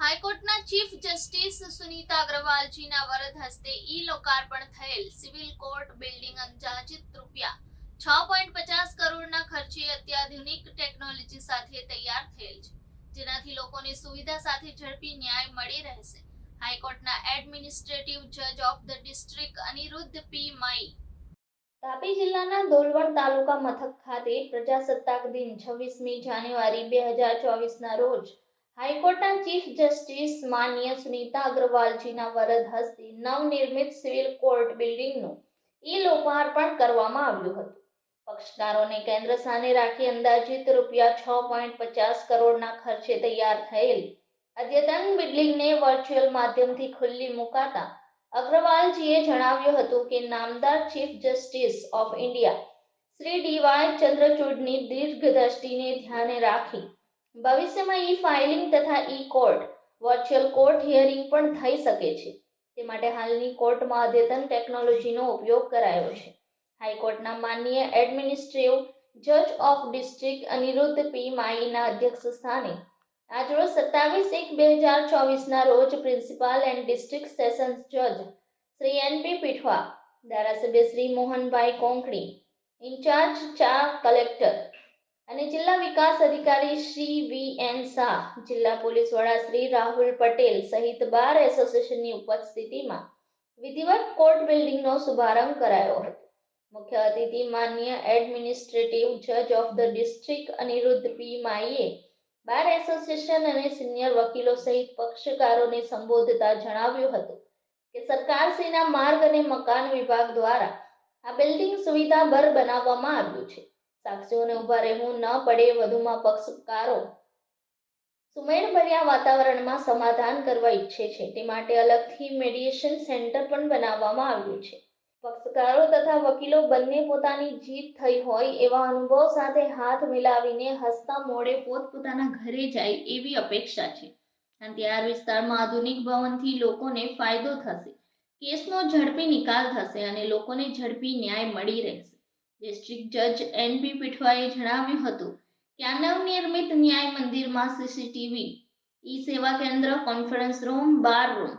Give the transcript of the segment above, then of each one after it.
હાઈકોર્ટના chief justice Sunita અગ્રવાલજીના વરદ હસ્તે ઈ લોકાર્પણ થયેલ સિવિલ કોર્ટ બિલ્ડિંગ અંદાજિત રૂપિયા છ પોઈન્ટ પચાસ કરોડના ખર્ચે અત્યાધુનિક ટેકનોલોજી સાથે તૈયાર થયેલ છે, જેનાથી લોકોને સુવિધા સાથે ઝડપી ન્યાય મળી રહેશે. હાઈકોર્ટના એડમિનિસ્ટ્રેટિવ જજ of the district Aniruddha P. Mai. Tapi જિલ્લાના ડોલવણ તાલુકા મથક ખાતે પ્રજાસત્તાક દિન છવ્વીસમી જાન્યુઆરી બે હજાર ચોવીસના રોજ હાઈકોર્ટના ચીફ જસ્ટિસ માન્ય સુનીતા અગ્રવાલજીના વરદ હસ્તે નવનિર્મિત સિવિલ કોર્ટ બિલ્ડિંગનું ઈ લોકાર્પણ કરવામાં આવ્યું હતું. પક્ષકારોને કેન્દ્ર સામે રાખી અંદાજિત રૂપિયા છ પોઈન્ટ પચાસ કરોડના ખર્ચે તૈયાર થયેલ અદ્યતન બિલ્ડિંગને વર્ચ્યુઅલ માધ્યમથી ખુલ્લી મુકાતા અગ્રવાલજીએ જણાવ્યું હતું કે નામદાર chief justice of India Shri DY ચંદ્રચૂડની દીર્ઘ દ્રષ્ટિને ધ્યાને રાખી ભવિષ્યમાં ઈ ફાઇલિંગ તથા e court virtual court hearing પણ થઈ શકે છે. તે માટે હાલની કોર્ટમાં અદ્યતન ટેકનોલોજીનો ઉપયોગ કરાયો છે. હાઈકોર્ટના માનનીય એડમિનિસ્ટ્રેટિવ જજ ઓફ ડિસ્ટ્રિક્ટ અનિરુદ્ધ પી. માઈના અધ્યક્ષ સ્થાને આજરોજ સત્તાવીસ એક બે હજાર ચોવીસના રોજ પ્રિન્સિપાલ એન્ડ ડિસ્ટ્રિક્ટ સેશન્સ જજ શ્રી એન પી પીઠવા ધારાસભ્ય શ્રી મોહનભાઈ કોંકણી, ઇન્ચાર્જ ચા કલેક્ટર અને જિલ્લા વિકાસ અધિકારી શ્રી વી એન શાહ, જિલ્લા પોલીસ વડા શ્રી રાહુલ પટેલ સહિત બાર એસોસિએશનની ઉપસ્થિતિમાં વિધિવત કોર્ટ બિલ્ડિંગનો શુભારંભ કરાયો હતો. મુખ્ય અતિથિ માન્ય એડમિનિસ્ટ્રેટિવ જજ of the district Aniruddha P માઈએ bar association અને સિનિયર વકીલો સહિત પક્ષકારોને સંબોધતા જણાવ્યું હતું કે સરકારશ્રીના માર્ગ અને મકાન વિભાગ દ્વારા આ બિલ્ડિંગ સુવિધાભર બનાવવામાં આવ્યું છે. સાક્ષીઓને ઊભા રહેવું ન પડે વધુમાં પક્ષકારો સુમેળભર્યા વાતાવરણમાં સમાધાન કરવા ઈચ્છે છે. તે માટે અલગથી મેડિએશન સેન્ટર પણ બનાવવામાં આવ્યું છે. પક્ષકારો તથા વકીલો બંને પોતાની જીત થઈ હોય એવા અનુભવ સાથે હાથ મિલાવીને હસતા મોડે પોતપોતાના ઘરે જાય એવી અપેક્ષા છે. અંતિયાર વિસ્તારમાં આધુનિક ભવનથી લોકોને ફાયદો થશે. કેસનો ઝડપી નિકાલ થશે અને લોકોને ઝડપી ન્યાય મળી રહેશે. ડિસ્ટ્રિક્ટ જજ એન બી પીઠવાએ જણાવ્યું હતું કે આ નવનિર્મિત ન્યાય મંદિરમાં સીસીટીવી ઈ સેવા કેન્દ્ર conference room bar room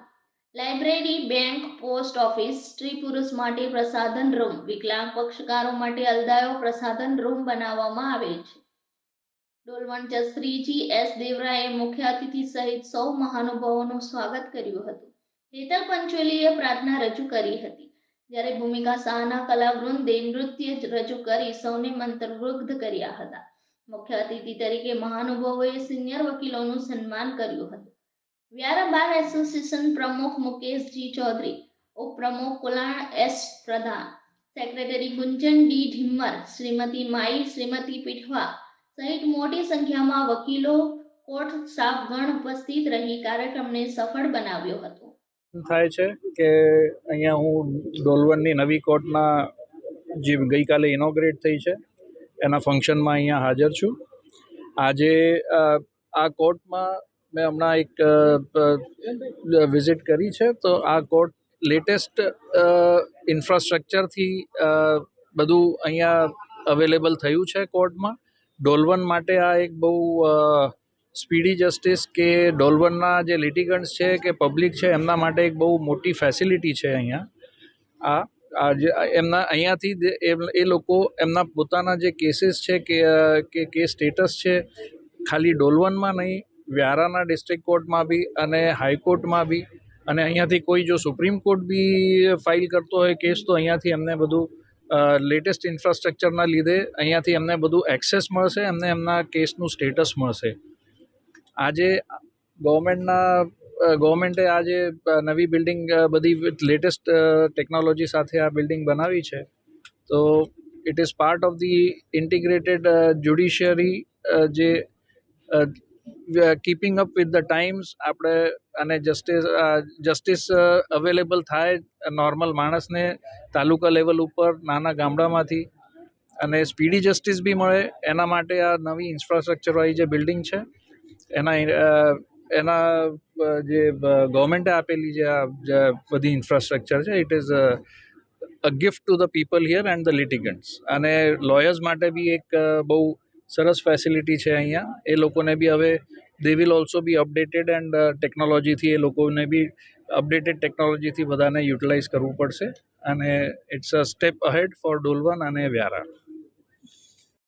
library bank post office સ્ત્રી પુરુષ માટે પ્રસાધન રૂમ વિકલાંગ પક્ષકારો માટે અલદાયો પ્રસાધન રૂમ બનાવવામાં આવેલ છે. ડોલવણ જસશ્રીજી એસ. દેવરાએ મુખ્ય અતિથિ સહિત સૌ મહાનુભાવોનું સ્વાગત કર્યું હતું. હેતલ પંચોલીએ પ્રાર્થના રજૂ કરી હતી. જ્યારે ભૂમિકા શાહના કલાવૃંદે નૃત્ય રજૂ કરી સૌને મંત્રમુગ્ધ કર્યા હતા. મુખ્ય અતિથિ તરીકે મહાનુભાવોએ સિનિયર વકીલોનું સન્માન કર્યું હતું. વ્યારા બાર એસોસિએશન પ્રમુખ મુકેશજી ચૌધરી, ઉપપ્રમુખ કુલાણ S Pradhan, secretary Gunjan D Dhimmar, Shrimati Mai Shrimati Pithva સહિત મોટી સંખ્યામાં વકીલો, કોર્ટ સ્ટાફગણ ઉપસ્થિત રહી કાર્યક્રમને સફળ બનાવ્યો હતો. થાય છે કે અહીંયા હું ડોલવનની નવી કોર્ટના જે ગઈકાલે ઇનોગ્રેટ થઈ છે, એના ફંક્શનમાં અહીંયા હાજર છું. આજે આ કોર્ટમાં મેં હમણાં એક વિઝિટ કરી છે, તો આ કોર્ટ લેટેસ્ટ ઇન્ફ્રાસ્ટ્રક્ચરથી બધું અહીંયા અવેલેબલ થયું છે કોર્ટમાં. ડોલવન માટે આ એક બહુ સ્પીડી જસ્ટિસ કે ડોલવનના જે લિટિગન્ટ્સ છે કે પબ્લિક છે, એમના માટે એક બહુ મોટી ફેસિલિટી છે અહીંયા. આ આ એમના, અહીંયાથી એ લોકો એમના પોતાના જે કેસીસ છે કે કે કેસ સ્ટેટસ છે, ખાલી ડોલવનમાં નહીં, વ્યારાના ડિસ્ટ્રિક્ટ કોર્ટમાં બી અને હાઈકોર્ટમાં બી અને અહીંયાથી કોઈ જો સુપ્રીમ કોર્ટ બી ફાઇલ કરતો હોય કેસ, તો અહીંયાથી એમને બધું લેટેસ્ટ ઇન્ફ્રાસ્ટ્રક્ચરના લીધે અહીંયાથી એમને બધું એક્સેસ મળશે, એમને એમના કેસનું સ્ટેટસ મળશે. આજે ગવર્મેન્ટના ગવર્મેન્ટે આજે જે નવી બિલ્ડિંગ બધી લેટેસ્ટ ટેકનોલોજી સાથે આ બિલ્ડિંગ બનાવી છે. તો it is part of the integrated judiciary જે keeping up with the times આપણે, અને જસ્ટિસ જસ્ટિસ અવેલેબલ થાય નોર્મલ માણસને તાલુકા લેવલ ઉપર, નાના ગામડામાંથી, અને સ્પીડી જસ્ટિસ બી મળે. એના માટે આ નવી ઇન્ફ્રાસ્ટ્રક્ચરવાળી જે બિલ્ડિંગ છે એના એના જે ગવર્મેન્ટે આપેલી જે આ, જે બધી ઇન્ફ્રાસ્ટ્રક્ચર છે it is a gift to the people here and the litigants અને લોયર્સ માટે બી એક બહુ સરસ ફેસિલિટી છે અહીંયા. એ લોકોને બી હવે they will also be updated and ટેકનોલોજીથી એ લોકોને બી અપડેટેડ ટેકનોલોજીથી બધાને યુટિલાઇઝ કરવું પડશે. અને it's a step ahead for Dolvan અને વ્યારા